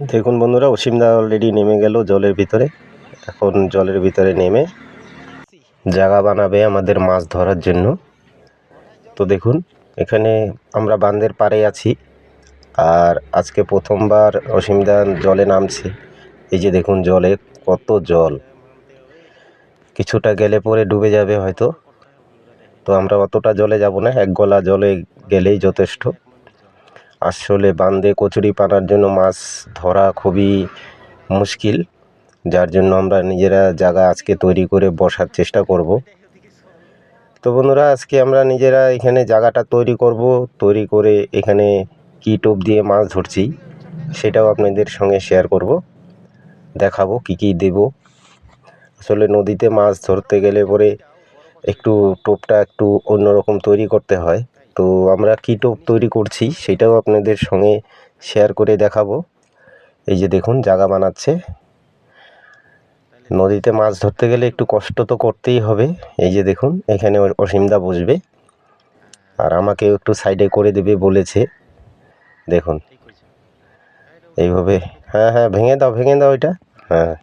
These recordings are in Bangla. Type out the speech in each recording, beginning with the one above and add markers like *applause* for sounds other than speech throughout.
দেখুন বন্ধুরা, অসীমদা অলরেডি নেমে গেল জলের ভিতরে। এখন জলের ভিতরে নেমে জায়গা বানাবে আমাদের মাছ ধরার জন্য। তো দেখুন, এখানে আমরা বাঁধের পাড়ে আছি। আর আজকে প্রথমবার অসীমদা জলে নামছে। এই যে দেখুন জলে কত জল। কিছুটা গেলে পরে ডুবে যাবে হয়তো। তো আমরা অতটা জলে যাব না, এক গলা জলে গেলেই যথেষ্ট। আসলে বাঁধে কচুরি পানার জন্য মাছ ধরা খুবই মুশকিল, যার জন্য আমরা নিজেরা জায়গা আজকে তৈরি করে বসার চেষ্টা করব। তো বন্ধুরা, আজকে আমরা নিজেরা এখানে জায়গাটা তৈরি করব। তৈরি করে এখানে কি টোপ দিয়ে মাছ ধরছি, সেটাও আপনাদের সঙ্গে শেয়ার করব, দেখাবো কি কি দেব। আসলে নদীতে মাছ ধরতে গেলে পরে একটু টোপটা একটু অন্যরকম তৈরি করতে হয়। তো আমরা কী টোপ তৈরি করছি সেটাও আপনাদের সঙ্গে শেয়ার করে দেখাবো। এই যে দেখুন জায়গা বানাচ্ছে। নদীতে মাছ ধরতে গেলে একটু কষ্ট তো করতেই হবে। এই যে দেখুন, এখানে অসীমদা বসবে। আর আমাকেও একটু সাইডে করে দেবে বলেছে। দেখুন। এইভাবে হ্যাঁ হ্যাঁ ভেঙে দাও ভেঙে দাও এটা। হ্যাঁ।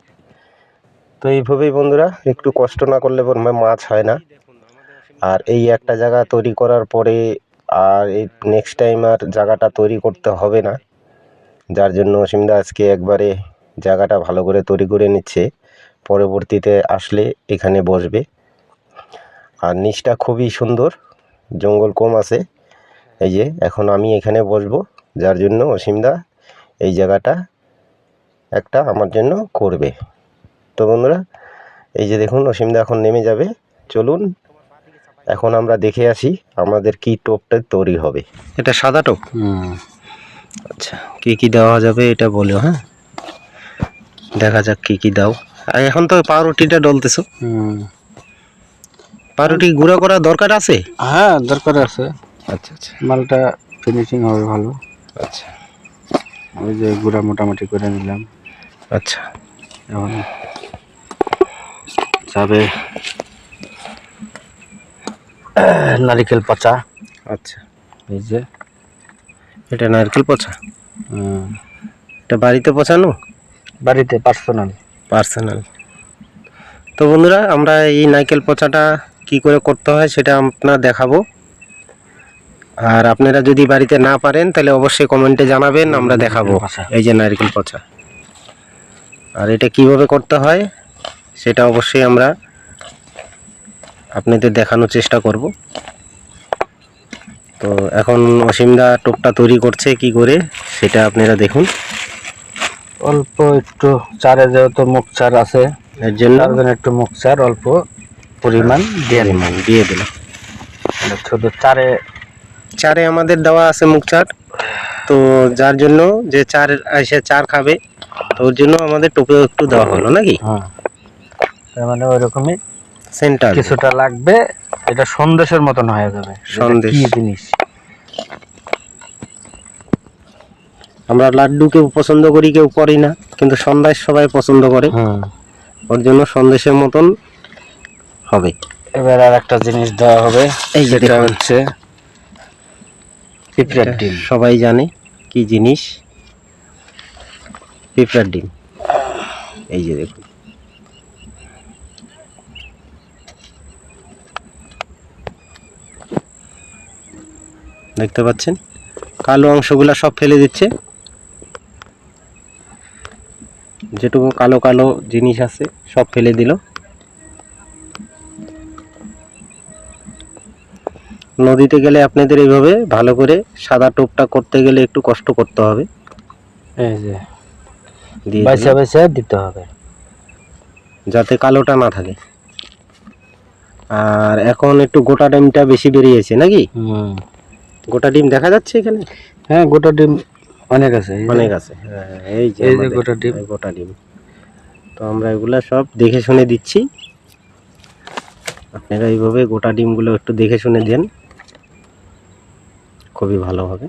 তো এইভাবেই বন্ধুরা, একটু কষ্ট না করলে মাছ হয় না। আর এই একটা জায়গা তৈরি করার পরে আর এই নেক্সট টাইম আর জায়গাটা তৈরি করতে হবে না। যার জন্য অসীমদা আজকে একবারে জায়গাটা ভালো করে তৈরি করে নিচ্ছে। পরবর্তীতে আসলে এখানে বসবে। আর নিচটা খুবই সুন্দর, জঙ্গল কম আছে। এই যে, এখন আমি এখানে বসবো। যার জন্য অসীমদা এই জায়গাটা একটা আমার জন্য করবে। তো বন্ধুরা, এই যে দেখুন অসীমদা এখন নেমে যাবে। চলুন এখন আমরা দেখে আসি আমাদের কি টোপটা তৈরি হবে। এটা সাদা টোপ? হুম। আচ্ছা কি কি দেওয়া যাবে এটা বলো হ্যাঁ? দেখা যাক কি কি দাও। আর এখন তো পাউরুটিটা ডলতেছো। পাউরুটি গুঁড়ো করার দরকার আছে? হ্যাঁ দরকার আছে। আচ্ছা আচ্ছা। মালটা ফিনিশিং হবে ভালো। আচ্ছা। ওই যে গুঁড়া মোটামুটি করে নিলাম। আচ্ছা। এখন যাবে *coughs* নারিকেল পচা। আচ্ছা। এই যে এটা নারকেল পচা? এটা বাড়িতে পচানো? বাড়িতে পার্সোনাল পার্সোনাল তো বন্ধুরা আমরা এই নারকেল পচাটা কি করে করতে হয় সেটা আপনার দেখাবো। আর আপনারা যদি বাড়িতে না পারেন তাহলে অবশ্যই কমেন্টে জানাবেন আমরা দেখাবো। এই যে নারকেল পচা। আর এটা কীভাবে করতে হয় সেটা অবশ্যই আমরা আপনাদের দেখানোর চেষ্টা করব। তো এখন অসীমদা টোপটা তৈরি করছে কি করে সেটা আপনারা দেখুন। অল্প একটু চারে যেহেতু মুখ চার আছে এর জন্য একটু মুখ চার অল্প পরিমাণ দিয়ে দিয়ে দিলাম। শুধু চারে চারে আমাদের দেওয়া আছে মুখ চার। তো যার জন্য যে চার এসে চার খাবে তো ওর জন্য আমাদের টোপে একটু দেওয়া হলো নাকি? হ্যাঁ মানে ওই রকমই সেন্টার। কিছুটা লাগবে এটা সন্দেশের মতন হয়ে যাবে। সন্দেশ। কি জিনিস? আমরা লাড্ডু কেউ পছন্দ করি কেউ করি না কিন্তু সন্ধ্যায় সবাই পছন্দ করে। হুম। ওর জন্য সন্দেশের মতন হবে। এবার আর একটা জিনিস দেওয়া হবে এই যে সেটা হচ্ছে পিঁপড়ার ডিম। সবাই জানে কি জিনিস? পিঁপড়ার ডিম। এই যে দেখুন। দেখতে পাচ্ছেন? কালো অংশগুলো সব ফেলে দিচ্ছে। যেটুকু কালো কালো জিনিস আছে সব ফেলে দিল। নদীতে গেলে আপনাদের এইভাবে ভালো করে সাদা টোপটা করতে গেলে একটু কষ্ট করতে হবে। এই যে দিয়ে বাইসা দিলাম, বাইসা দিতে হবে। যাতে কালোটা না থাকে। আর এখন একটু গোটা ডিমটা বেশি বেরিয়েছে নাকি? হুম। গোটা ডিম দেখা যাচ্ছে এখানে? হ্যাঁ গোটা ডিম অনেক আছে অনেক আছে হ্যাঁ, এই যে এই যে গোটা ডিম। গোটা ডিম। তো আমরা এগুলো সব দেখে শুনে দিচ্ছি। আপনারা এইভাবে গোটা ডিমগুলো একটু দেখে শুনে দেন। খুবই ভালো হবে।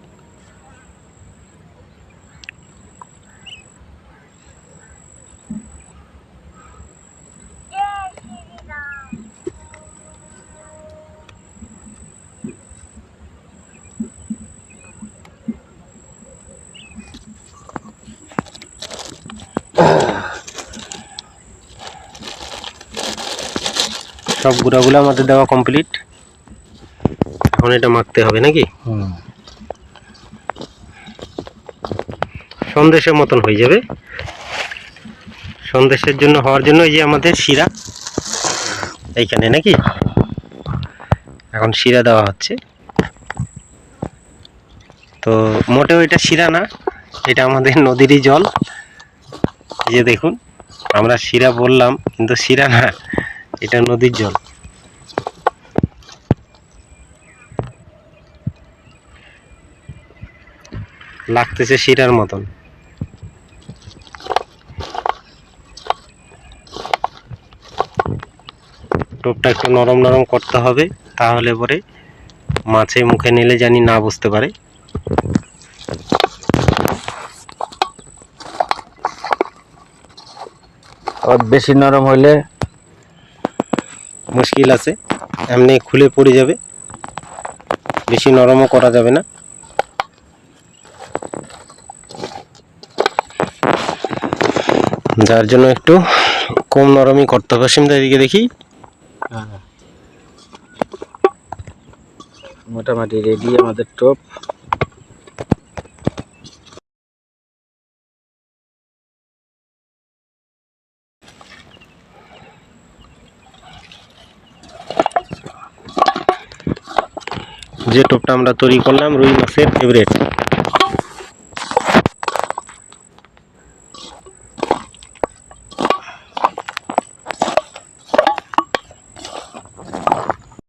সব গুঁড়াগুলো আমাদের দেওয়া কমপ্লিট এখন এটা মাখতে হবে নাকি? সন্দেশের মতন হয়ে যাবে। সন্দেশের জন্য হওয়ার জন্য এই যে আমাদের শিরা। এইখানে নাকি? এখন শিরা দেওয়া হচ্ছে। তো মোটেও এটা শিরা না এটা আমাদের নদীরই জল। এই যে দেখুন আমরা শিরা বললাম কিন্তু শিরা না। এটা নদীর জল। লাগতেছে শিরার মতন। টোপটা একটু নরম নরম করতে হবে, তাহলে পরে মাছে মুখে নিলে জানি না বুঝতে পারে। বেশি নরম হইলে মুশকিল আছে। এমনি খুলে পড়ে যাবে। বেশি নরমও করা যাবে না। যার জন্য একটু কম নরমই করতে হবে। সিমদা, এদিকে দেখি। মোটামুটি রেডি আমাদের টোপ যে টোপটা আমরা তৈরি করলাম রুই মাছের ফেভারেট